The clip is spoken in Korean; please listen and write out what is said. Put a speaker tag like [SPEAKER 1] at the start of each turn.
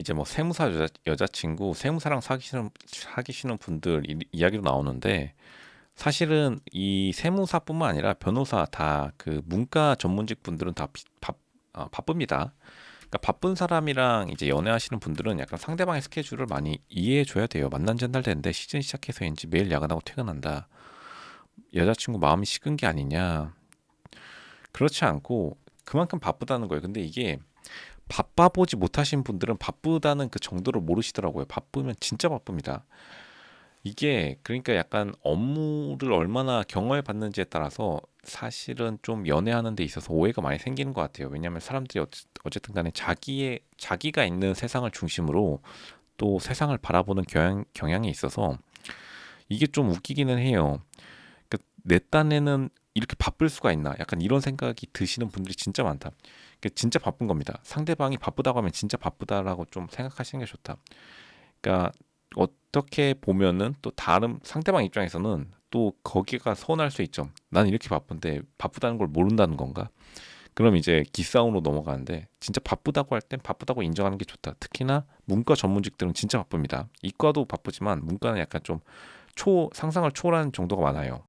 [SPEAKER 1] 이제 뭐 세무사 여자, 여자친구, 세무사랑 사귀시는 사귀시는 분들 이, 이야기로 나오는데 사실은 이 세무사뿐만 아니라 변호사 다 그 문과 전문직 분들은 다 비- 바, 아, 바쁩니다. 그러니까 바쁜 사람이랑 이제 연애하시는 분들은 약간 상대방의 스케줄을 많이 이해해 줘야 돼요. 만난 지 한 달 됐는데 시즌 시작해서인지 매일 야근하고 퇴근한다. 여자친구 마음이 식은 게 아니냐. 그렇지 않고 그만큼 바쁘다는 거예요. 근데 이게 바빠 보지 못하신 분들은 바쁘다는 그 정도를 모르시더라고요. 바쁘면 진짜 바쁩니다. 이게 그러니까 약간 업무를 얼마나 경험해 봤는지에 따라서 사실은 좀 연애하는 데 있어서 오해가 많이 생기는 것 같아요. 왜냐하면 사람들이 어쨌든 간에 자기의 자기가 있는 세상을 중심으로 또 세상을 바라보는 경향, 경향이 있어서 이게 좀 웃기기는 해요. 그러니까 내 딴에는 이렇게 바쁠 수가 있나? 약간 이런 생각이 드시는 분들이 진짜 많다. 그러니까 진짜 바쁜 겁니다. 상대방이 바쁘다고 하면 진짜 바쁘다라고 좀 생각하시는 게 좋다. 그러니까 어떻게 보면은 또 다른 상대방 입장에서는 또 거기가 서운할 수 있죠. 난 이렇게 바쁜데 바쁘다는 걸 모른다는 건가? 그럼 이제 기싸움으로 넘어가는데 진짜 바쁘다고 할 땐 바쁘다고 인정하는 게 좋다. 특히나 문과 전문직들은 진짜 바쁩니다. 이과도 바쁘지만 문과는 약간 좀 초 상상을 초월하는 정도가 많아요.